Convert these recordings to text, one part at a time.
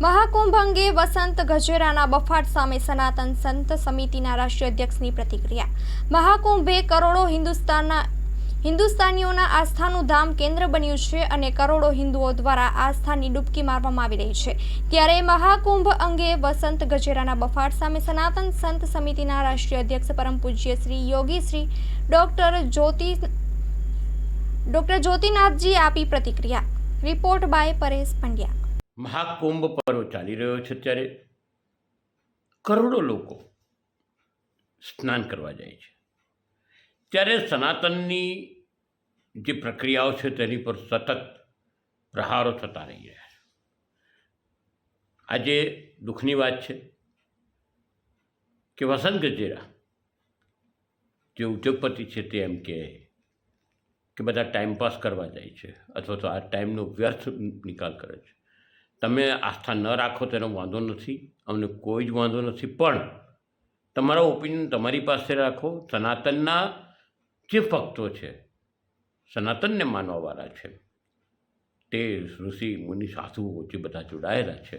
મહાકુંભ અંગે વસંત ગજેરાના બફાટ સામે સનાતન સંત સમિતિના રાષ્ટ્રીય અધ્યક્ષની પ્રતિક્રિયા. મહાકુંભે કરોડો હિન્દુસ્તાનના હિન્દુસ્તાનીઓના આસ્થાનું ધામ કેન્દ્ર બન્યું છે અને કરોડો હિન્દુઓ દ્વારા આસ્થાની ડૂબકી મારવામાં આવી રહી છે. ત્યારે મહાકુંભ અંગે વસંત ગજેરાના બફાટ સામે સનાતન સંત સમિતિના રાષ્ટ્રીય અધ્યક્ષ પરમ પૂજ્ય શ્રી યોગી શ્રી ડોક્ટર જ્યોતિ ડોક્ટર જ્યોતિનાથજી આપી પ્રતિક્રિયા. Report by Paresh Pandya. Mahakumbh પર્વ ચાલી રહ્યો છે ત્યારે કરોડો લોકો સ્નાન કરવા જાય છે. ત્યારે સનાતનની જે પ્રક્રિયાઓ છે તેની પર સતત પ્રહારો થતા રહી રહ્યા છે. આજે દુઃખની વાત છે કે વસંત ગજેરા જે ઉદ્યોગપતિ છે તે એમ કહે કે બધા ટાઈમપાસ કરવા જાય છે અથવા તો આ ટાઈમનો વ્યર્થ નિકાલ કરે છે. તમે આસ્થા ન રાખો તેનો વાંધો નથી, અમને કોઈ જ વાંધો નથી. પણ તમારા ઓપિનિયન તમારી પાસે રાખો, સનાતનના જે ભક્તો છે, સનાતનને માનવાવાળા છે, તે ઋષિ, મુનિ સાધુઓ જે બધા જોડાયેલા છે,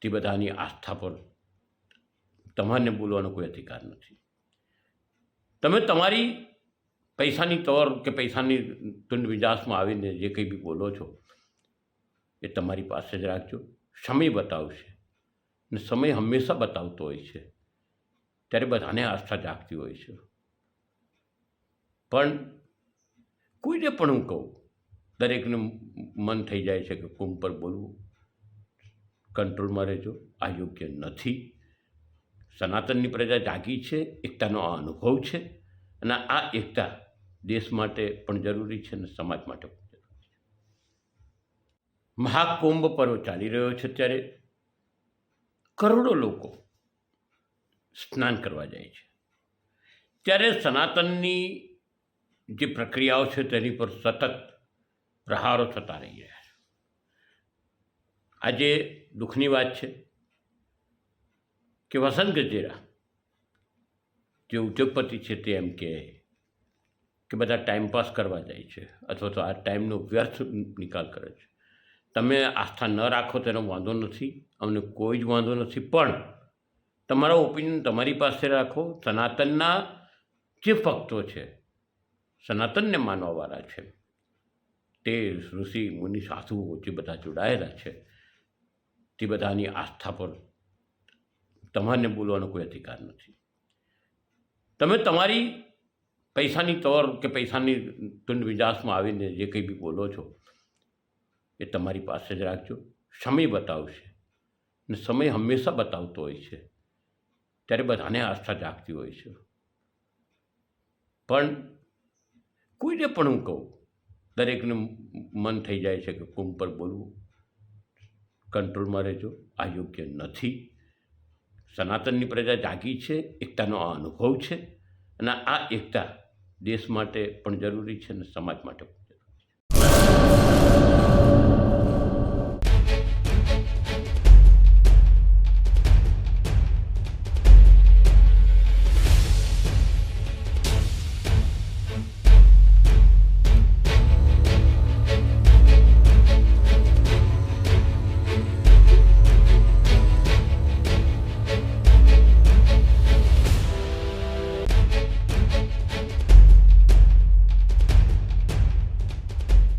તે બધાની આસ્થા પર તમારને બોલવાનો કોઈ અધિકાર નથી. તમે તમારી પૈસાની તોર કે પૈસાની તુંડ વિજાસમાં આવીને જે કંઈ બી બોલો છો એ તમારી પાસે જ રાખજો. સમય બતાવશે ને સમય હંમેશા બતાવતો હોય છે. ત્યારે બધાને આસ્થા જાગતી હોય છે. પણ કોઈને પણ હું કહું, દરેકને મન થઈ જાય છે કે કુંભ પર બોલવું. કંટ્રોલમાં રહેજો. આ યોગ્ય નથી. સનાતનની પ્રજા જાગી છે, એકતાનો આ અનુભવ છે અને આ એકતા દેશ માટે પણ જરૂરી છે અને સમાજ માટે પણ. મહાકુંભ પર્વ ચાલી રહ્યો છે ત્યારે કરોડો લોકો સ્નાન કરવા જાય છે. ત્યારે સનાતનની જે પ્રક્રિયાઓ છે તેની પર સતત પ્રહારો થતા રહી રહ્યા છે. આજે દુઃખની વાત છે કે વસંત ગજેરા જે ઉદ્યોગપતિ છે તે એમ કહે કે બધા ટાઈમપાસ કરવા જાય છે અથવા તો આ ટાઈમનો વ્યર્થ નિકાલ કરે છે. તમે આસ્થા ન રાખો તેનો વાંધો નથી, અમને કોઈ જ વાંધો નથી. પણ તમારા ઓપિનિયન તમારી પાસે રાખો, સનાતનના જે ભક્તો છે, સનાતનને માનવાવાળા છે, તે ઋષિ, મુનિ, સાધુઓ, જે બધા જોડાયેલા છે, તે બધાની આસ્થા પર તમારને બોલવાનો કોઈ અધિકાર નથી. તમે તમારી પૈસાની તોર કે પૈસાની તુંડ વિજાસમાં આવીને જે કંઈ બી બોલો છો એ તમારી પાસે જ રાખજો. સમય બતાવશે ને સમય હંમેશા બતાવતો હોય છે. ત્યારે બધાને આસ્થા જાગતી હોય છે. પણ કોઈને પણ હું કહું, દરેકનું મન થઈ જાય છે કે કુંભ પર બોલવું? કંટ્રોલમાં રહેજો. આ યોગ્ય નથી. સનાતનની પ્રજા જાગી છે, એકતાનો આ અનુભવ છે અને આ એકતા દેશ માટે પણ જરૂરી છે અને સમાજ માટે પણ